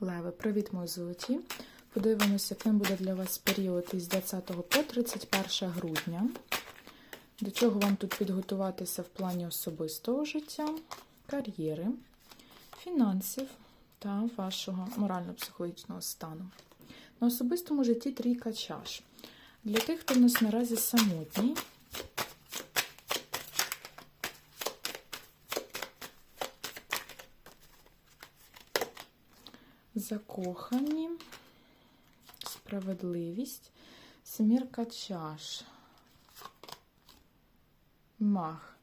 Леви, привіт, мої золоті. Подивимося, яким буде для вас період із 20 по 31 грудня. До чого вам тут підготуватися в плані особистого життя, кар'єри, фінансів та вашого морально-психологічного стану. На особистому житті трійка чаш. Для тих, хто в нас наразі самотній, закохані, справедливість, Сімірка чаш, мах.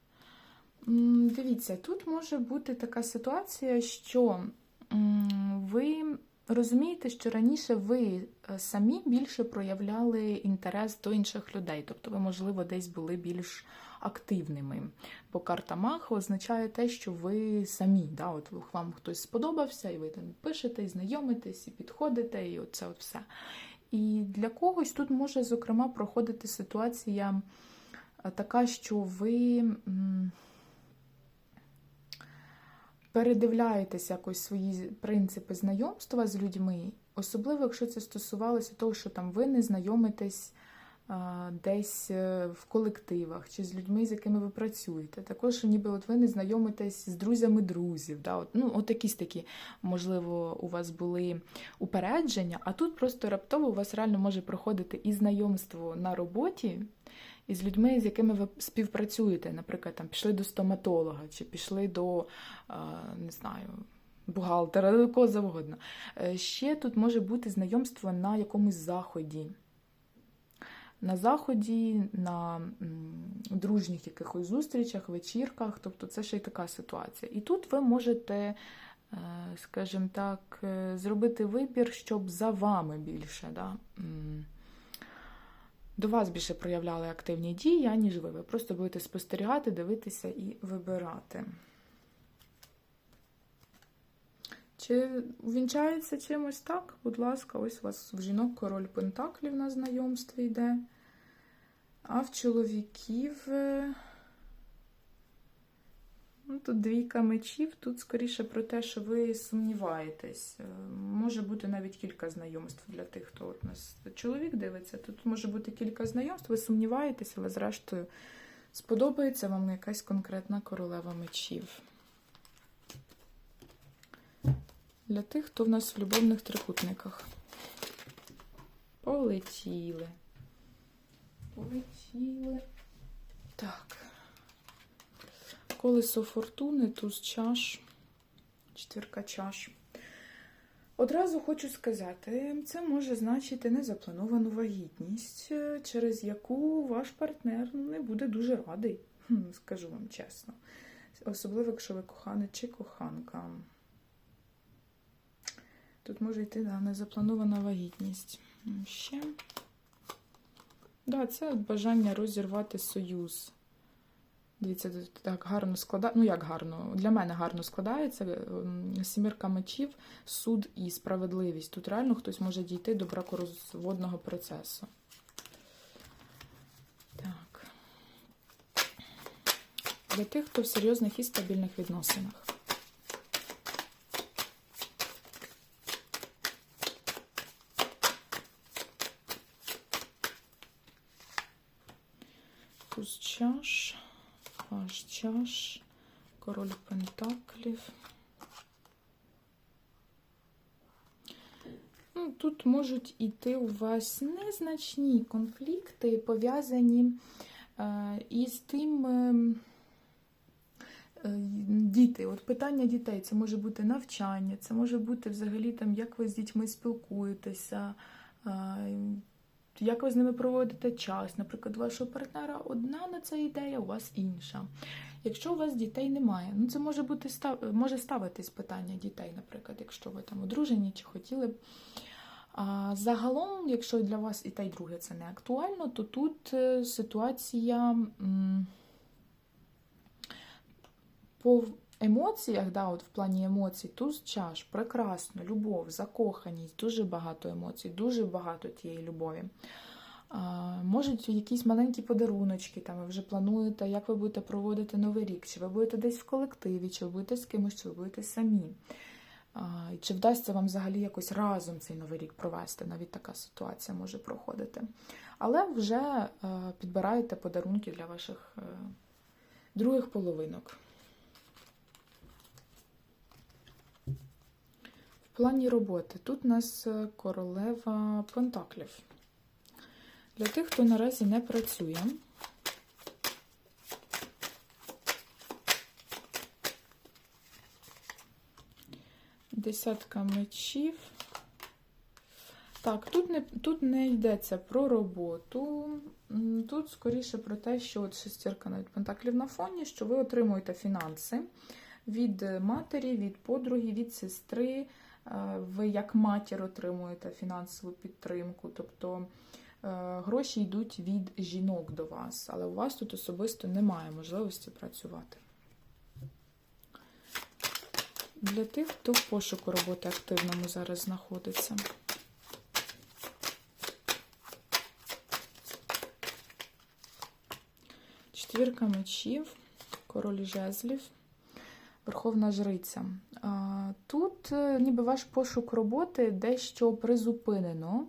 Дивіться, тут може бути така ситуація, що ви розумієте, що раніше ви е, самі більше проявляли інтерес до інших людей, тобто ви, можливо, десь були більш активними. Бо карта Маха означає те, що ви самі, да, от вам хтось сподобався, і ви там пишете, і знайомитесь, і підходите, і оце от все. І для когось тут може, зокрема, проходити ситуація е, така, що ви. М, передивляєтесь якось свої принципи знайомства з людьми, особливо, якщо це стосувалося того, що там ви не знайомитесь десь е, в колективах чи з людьми, з якими ви працюєте. Також ніби от ви не знайомитесь з друзями друзів. Да? От, ну, от якісь такі, можливо, у вас були упередження, а тут просто раптово у вас реально може проходити і знайомство на роботі. І з людьми, з якими ви співпрацюєте, наприклад, там пішли до стоматолога, чи пішли до, не знаю, бухгалтера, до кого завгодно. Е, Ще тут може бути знайомство на якомусь заході. На заході, на дружніх якихось зустрічах, вечірках, тобто це ще й така ситуація. І тут ви можете, е, скажімо так, е, зробити вибір, щоб за вами більше. Да? до вас більше проявляли активні дії, аніж ви. Ви просто будете спостерігати, дивитися і вибирати. Чи вінчається чимось так? Будь ласка, ось у вас в жінок король Пентаклів на знайомстві йде. А в чоловіків. е, Ну, тут двійка мечів, тут скоріше про те, що ви сумніваєтесь. Е, Може бути навіть кілька знайомств для тих, хто от нас чоловік дивиться. Тут може бути кілька знайомств, ви сумніваєтесь, але зрештою сподобається вам якась конкретна королева мечів. Для тих, хто в нас в любовних трикутниках. Полетіли. Полетіли. Так. Колесо фортуни, туз чаш, четвірка чаш. Одразу хочу сказати, це може значити незаплановану вагітність, через яку ваш партнер не буде дуже радий, скажу вам чесно. Особливо, якщо ви коханий чи коханка. Тут може йти да, незапланована вагітність. Ще. Да, це бажання розірвати союз. Дивіться, так гарно складає. Ну, як гарно, для мене гарно складається. ем, Сімірка мечів, суд і справедливість. Тут реально хтось може дійти до бракорозводного процесу. Так. Для тих, хто в серйозних і стабільних відносинах. Туз чаш, паж чаш, король пентаклів. Ну, тут можуть іти у вас незначні конфлікти, пов'язані е, із тим. е, е, Діти, от питання дітей, це може бути навчання, це може бути взагалі там, як ви з дітьми спілкуєтеся, як ви з ними проводите час. Наприклад, у вашого партнера одна на це ідея, у вас інша. Якщо у вас дітей немає, ну це може бути може ставитись питання дітей, наприклад, якщо ви там одружені чи хотіли б. А загалом, якщо для вас і те, і друге це не актуально, то тут е, ситуація по емоціях, да, от в плані емоцій, туз чаш, прекрасно, любов, закоханість, дуже багато емоцій, дуже багато тієї любові. Можуть якісь маленькі подаруночки, там ви вже плануєте, як ви будете проводити новий рік, чи ви будете десь в колективі, чи ви будете з кимось, чи ви будете самі. Чи вдасться вам взагалі якось разом цей новий рік провести? Навіть така ситуація може проходити. Але вже е, підбираєте подарунки для ваших е, других половинок. В плані роботи тут у нас е, королева Пентаклів. Для тих, хто наразі не працює. Десятка мечів. Так, тут не, тут не йдеться про роботу. Тут скоріше про те, що от шестірка навіть пентаклів на фоні, що ви отримуєте фінанси від матері, від подруги, від сестри. Е, Ви як матір отримуєте фінансову підтримку. Тобто е, гроші йдуть від жінок до вас, але у вас тут особисто немає можливості працювати. Для тих, хто в пошуку роботи активному зараз знаходиться. Четвірка мечів, король жезлів, верховна жриця. Тут е, ніби ваш пошук роботи дещо призупинено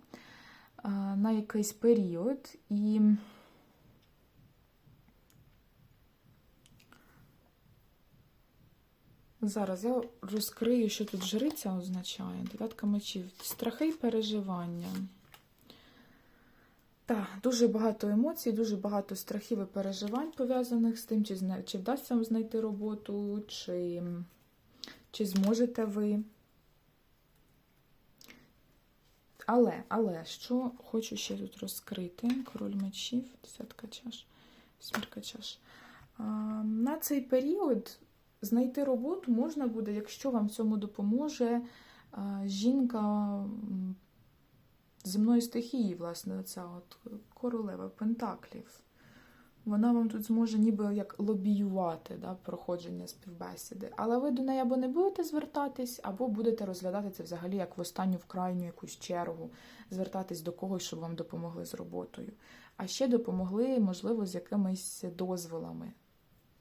на якийсь період і. Зараз я розкрию, що тут жриця означає. Дев'ятка мечів. Страхи і переживання. Так, дуже багато емоцій, дуже багато страхів і переживань пов'язаних з тим, чи, чи вдасться вам знайти роботу, чи, чи зможете ви. Але, але, що хочу ще тут розкрити: король мечів, десятка чаш, смірка чаш. А, на цей період знайти роботу можна буде, якщо вам в цьому допоможе жінка м, земної стихії, власне, оця от королева Пентаклів. Вона вам тут зможе ніби як лобіювати да, проходження співбесіди. Але ви до неї або не будете звертатись, або будете розглядати це взагалі як в останню в крайню якусь чергу, звертатись до когось, щоб вам допомогли з роботою. А ще допомогли, можливо, з якимись дозволами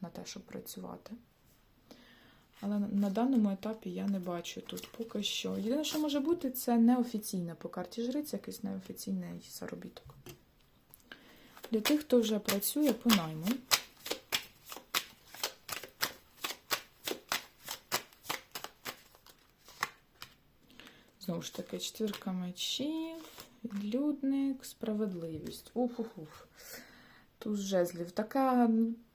на те, щоб працювати. Але на- даному етапі я не бачу тут поки що. Єдине, що може бути, це неофіційне по карті жриць, якийсь неофіційний заробіток. Для тих, хто вже працює по найму. Знову ж таки, четвірка мечів, відлюдник, справедливість. Уф-уф-уф. Тут жезлів. Таке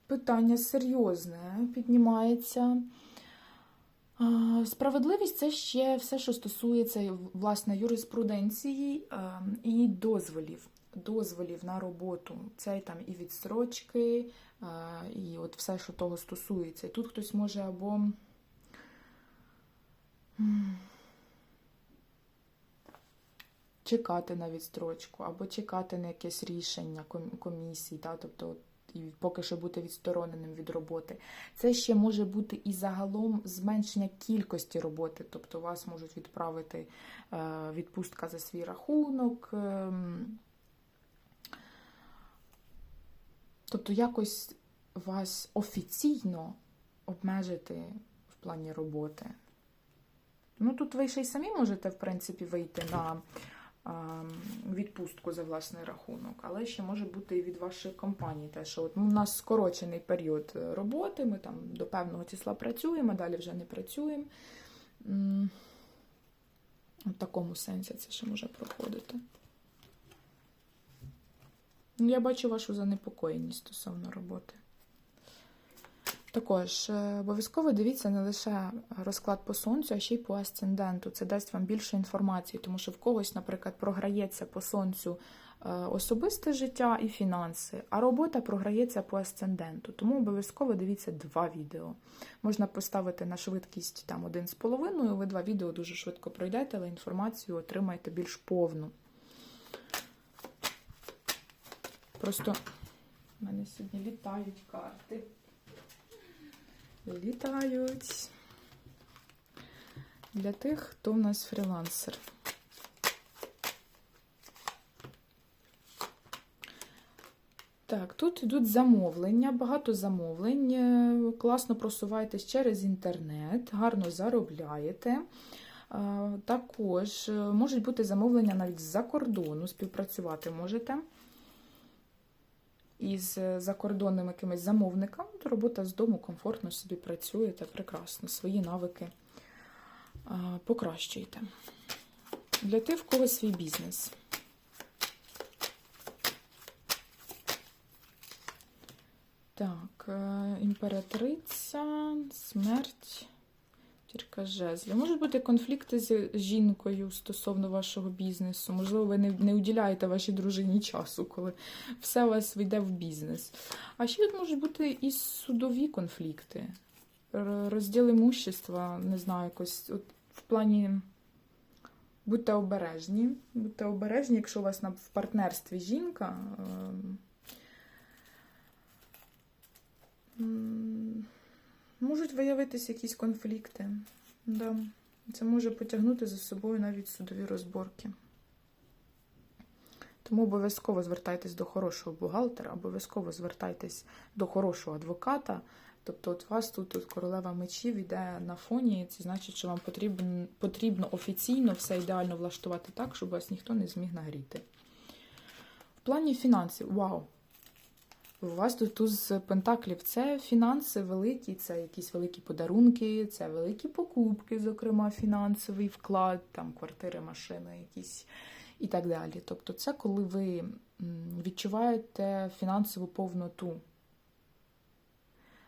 питання серйозне піднімається. Справедливість це ще все, що стосується власне юриспруденції а, і дозволів. Дозволів на роботу. Це там і відстрочки, а, і от все, що того стосується. І тут хтось може або. Чекати на відстрочку, або чекати на якесь рішення комісії, та, тобто і поки що бути відстороненим від роботи. Це ще може бути і загалом зменшення кількості роботи, тобто вас можуть відправити е, відпустка за свій рахунок. ем, Тобто якось вас офіційно обмежити в плані роботи. Ну, тут ви ще й самі можете, в принципі, вийти на відпустку за власний рахунок, але ще може бути і від вашої компанії. Те, що от, ну, у нас скорочений період е, роботи, ми там до певного числа працюємо, а далі вже не працюємо. В такому сенсі це ще може проходити. Ну, Я бачу вашу занепокоєність стосовно роботи. Також е, обов'язково дивіться не лише розклад по сонцю, а ще й по асценденту. Це дасть вам більше інформації, тому що в когось, наприклад, програється по сонцю е, особисте життя і фінанси, а робота програється по асценденту. Тому обов'язково дивіться два відео. Можна поставити на швидкість там один з половиною. Ви два відео дуже швидко пройдете, але інформацію отримаєте більш повну. Просто в мене сьогодні літають карти. Літають. Для тих, хто в нас фрілансер. Так, тут йдуть замовлення, багато замовлень. Е, Класно просуваєтесь через інтернет, гарно заробляєте. Е, Також е, можуть бути замовлення навіть з-за кордону, співпрацювати можете із е, закордонним якимось замовником, то робота з дому комфортно собі працюєте, прекрасно, свої навики покращуєте. Для тих, в кого свій бізнес. Так, е, імператриця, смерть, тірка жезлів. Можуть бути конфлікти з жінкою стосовно вашого бізнесу. Можливо, ви не, не уділяєте вашій дружині часу, коли все у вас вийде в бізнес. А ще тут можуть бути і судові конфлікти, розділ імущества, не знаю, якось от в плані. Будьте обережні. Будьте обережні, якщо у вас в партнерстві жінка. м, Можуть виявитися якісь конфлікти. Да. Це може потягнути за собою навіть судові розборки. Тому обов'язково звертайтесь до хорошого бухгалтера, обов'язково звертайтесь до хорошого адвоката. Тобто, от вас тут, тут королева мечів іде на фоні, це значить, що вам потрібно, потрібно офіційно все ідеально влаштувати так, щоб вас ніхто не зміг нагріти. В плані фінансів, вау! У вас тут туз пентаклів це фінанси великі, це якісь великі подарунки, це великі покупки, зокрема, фінансовий вклад, там квартири, машини, якісь і так далі. Тобто, це коли ви відчуваєте фінансову повноту.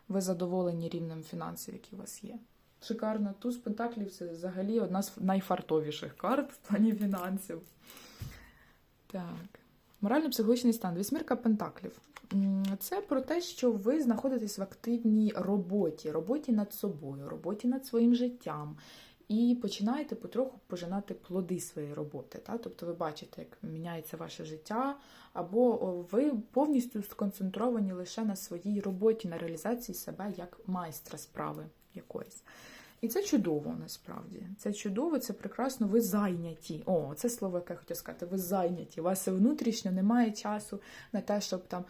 Ви задоволені рівнем фінансів, які у вас є. Шикарно. Туз пентаклів це взагалі одна з найфартовіших карт в плані фінансів. Так. Морально-психологічний стан. Вісьмірка пентаклів. Це про те, що ви знаходитесь в активній роботі, роботі над собою, роботі над своїм життям. І починаєте потроху пожинати плоди своєї роботи. Та? Тобто ви бачите, як міняється ваше життя, або ви повністю сконцентровані лише на своїй роботі, на реалізації себе як майстра справи якоїсь. І це чудово насправді. Це чудово, це прекрасно. Ви зайняті. О, це слово, яке я хотіла сказати. Ви зайняті. У вас внутрішньо немає часу на те, щоб там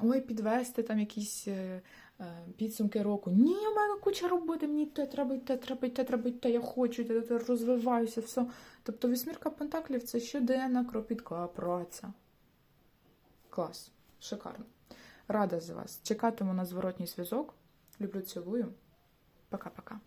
ой, підвести там якісь е, е, підсумки року. Ні, у мене куча роботи, мені те треба йти, треба йти, треба йти, я хочу, я те- розвиваюся, все. Тобто вісьмірка пентаклів це щоденна кропітка праця. Клас, шикарно. Рада за вас. Чекатиму на зворотній зв'язок. Люблю, цілую. Пока-пока.